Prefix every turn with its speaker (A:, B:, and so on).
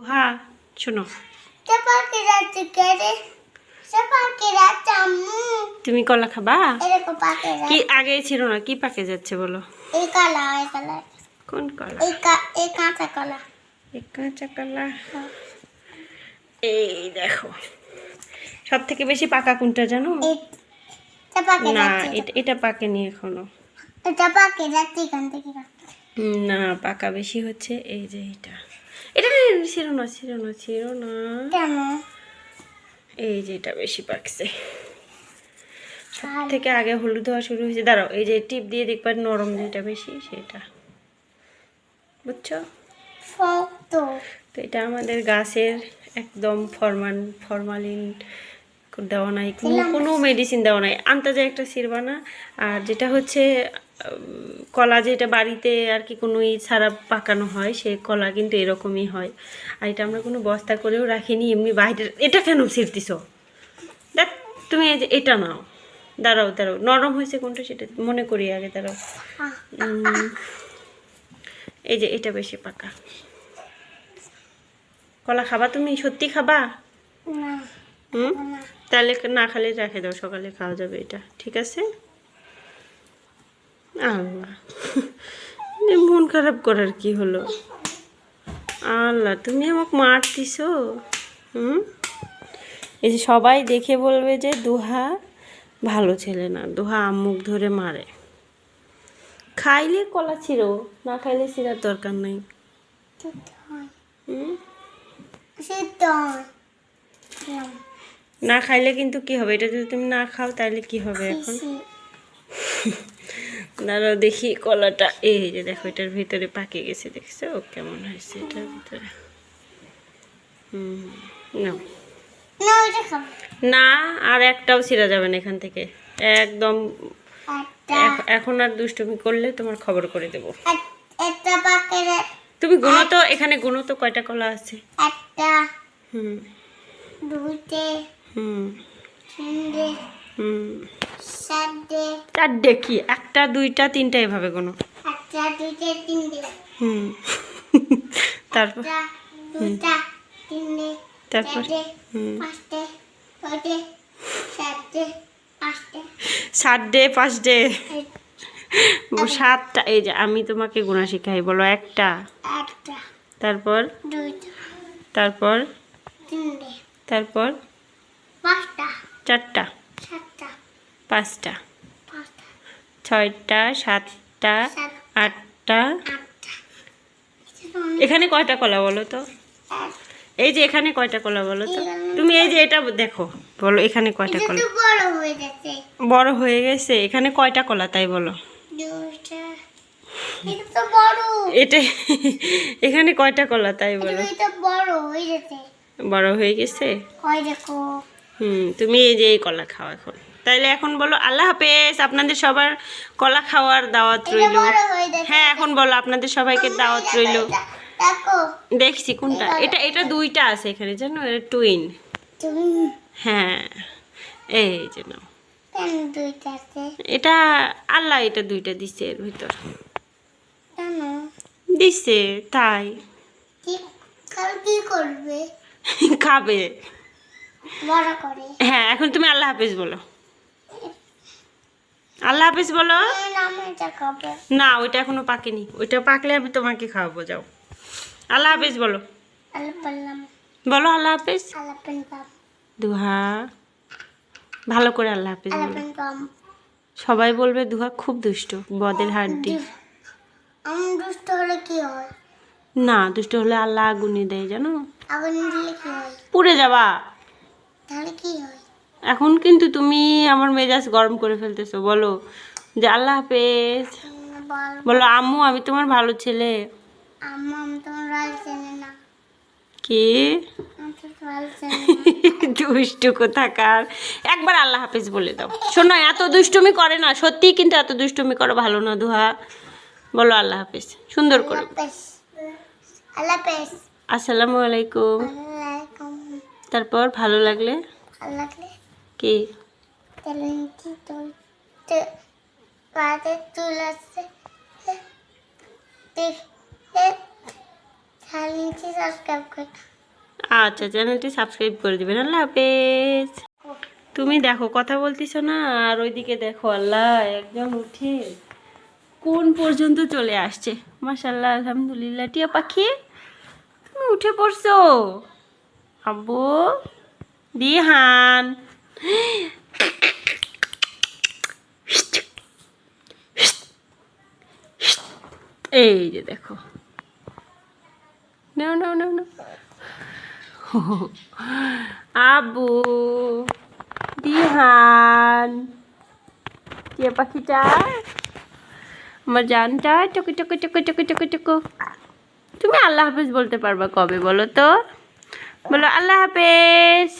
A: হ্যাঁ শোনো। তুমি কলা খাবা? কি আগে ছিল না কি পাকে যাচ্ছে বলো?
B: এই কালা এই কালা।
A: কোন কলা?
B: এই কাঁচা কলা।
A: এই কাঁচা কলা। এই দেখো। সব থেকে বেশি পাকা কোনটা জানো? না এটা এটা পাকেনি এখনও।
B: এটা পাখি যাচ্ছে এখান থেকে।
A: না পাকা বেশি হচ্ছে এই যে এটা এটা ছিল না ছিল না ছিল না। এই যে এটা বেশি পাকছে। সব থেকে আগে হলুদ হওয়া শুরু হয়েছে। দাঁড়াও এই যে টিপ দিয়ে দেখবা নরম যেটা বেশি সেটা। বুঝছ? তো এটা আমাদের গাছের একদম ফরমান ফরমালিন দেওয়া নাই। কোনো কোনো মেডিসিন দেওয়া নাই। আনতে যায় একটা সিরবানা আর যেটা হচ্ছে কলা যেটা বাড়িতে আর কি কোনো ই ছাড়া পাকানো হয় সে কলা কিন্তু এরকমই হয়। আর এটা আমরা কোনো বস্তা করেও রাখিনি এমনি বাইরে এটা কেন ছিঁড়তিস দেখ তুমি এই যে এটা নাও। দাঁড়াও দাঁড়াও। নরম হয়েছে কোনটা সেটা মনে করি আগে দাঁড়াও। এই যে এটা বেশি পাকা। কলা খাবা তুমি? সত্যি খাবা? হুম? তাহলে না খালে রেখে দাও সকালে খাওয়া যাবে এটা। ঠিক আছে? আল্লাহ। মন খারাপ করার কি হলো? আল্লাহ, তুমি আমাকে মারতিস হুম? এই যে সবাই দেখে বলবে যে দুহা ভালো ছেলে না, দুহা আম্মুক ধরে মারে। খাইলে কলা ছিল না খাইলে ছিঁড়ার দরকার নাই। না খাইলে কিন্তু কি হবে? এটা যদি তুমি না খাও তাহলে কি হবে এখন? দাঁড়াও দেখি কলাটা এই যে দেখো এটার ভিতরে পাকে গেছে দেখছ? কেমন হয়েছে এটার ভিতরে? না আর একটাও ছিঁড়া যাবে না এখান থেকে। একদম এখন আর দুষ্টুমি করলে তোমার খবর করে দেবো। তুমি গুনো তো এখানে গুনো তো কয়টা কলা আছে?
B: একটা।
A: হুম।
B: দুইটে।
A: হুম। হুম।
B: চারটে
A: কি একটা দুইটা তিনটা এভাবে হুম। তারপর তারপর সাত ডে পাঁচ ডে সাতটা এই যে আমি তোমাকে গুণা শিখাই বলো একটা। তারপর তারপর তারপর চারটা। পাঁচটা। ছয়টা সাতটা আটটা। এখানে কয়টা কলা বলো তো? এই যে এখানে কয়টা কলা বলো তো? তুমি এই যে এটা দেখো বলো এখানে কয়টা কলা?
B: বড় হয়ে
A: গেছে। এখানে কয়টা কলা তাই বলো?
B: এটা
A: এখানে কয়টা কলা তাই বলো?
B: বড় হয়ে
A: গেছে। হুম তুমি এই যে এই কলা খাও এখন। তাইলে এখন বলো আল্লাহ হাফেজ আপনাদের সবার কলা খাওয়ার দাওয়াত রইল।
B: হয়ে
A: এখন বলো আপনাদের সবাইকে দাওয়াত রইল। দেখছি কোনটা। এটা এটা দুইটা আছে এখানে জানো? এটা টুইন হ্যাঁ এই যে নাও। এটা আল্লাহ এটা দুইটা দিছে এর ভিতর। দিছে তাই।
B: কি করবে?
A: খাবে। হ্যাঁ এখন তুমি আল্লাহ হাফেজ বলো। আল্লাহ হাফিজ বলো। না ওইটা এখনও পাকেনি। ওইটা পাকলে আমি তোমাকে খাওয়াবো যাও। আল্লাহ হাফিজ বলো। বলো আল্লাহ হাফিজ। দুহা। ভালো করে আল্লাহ হাফেজ বলো। সবাই বলবে দুহা খুব দুষ্ট বদের হাড্ডি।
B: দুষ্ট হলে কি হয়?
A: না দুষ্ট হলে আল্লাহ আগুনে দেয় জানো?
B: আগুন দিলে কি হয়?
A: পুড়ে যাবা।
B: তাহলে কি হয়?
A: এখন কিন্তু তুমি আমার মেজাজ গরম করে ফেলতেছো বলো। যে আল্লাহ হাফেজ।
B: বলো
A: আম্মু আমি তোমার ভালো ছেলে। কি? দুষ্টু কোথাকার। একবার আল্লাহ হাফেজ বলে দাও। শোনো এত দুষ্টুমি করে না। সত্যি কিন্তু এত দুষ্টুমি করো ভালো না দুহা। বলো আল্লাহ হাফেজ। সুন্দর করে।
B: আল্লাহ পেস
A: আসসালামু আলাইকুম। তারপর ভালো লাগলে?
B: আল্লাহ
A: কি?
B: পাতে চ্যানেলটি সাবস্ক্রাইব করে
A: আচ্ছা চ্যানেলটি সাবস্ক্রাইব করে দিবেন। আল্লাহ হাফেজ। তুমি দেখো কথা বলতেছো না আর ওইদিকে দেখো আল্লাহ একজন উঠে। কোন পর্যন্ত চলে আসছে? মাশাল্লাহ আলহামদুলিল্লাহ। টিয়া পাখি তুমি উঠে পড়ছো। আব্বু দিহান। এই যে দেখো। নাও নাও নাও নাও। আবু দিহান টিয়া পাখিটা, আমার জানটা, টুকু টুকু টুকু টুকু টুকু টুকু। তুমি আল্লাহ হাফেজ বলতে পারবা কবে, বলো তো? বলো, আল্লাহ হাফেজ।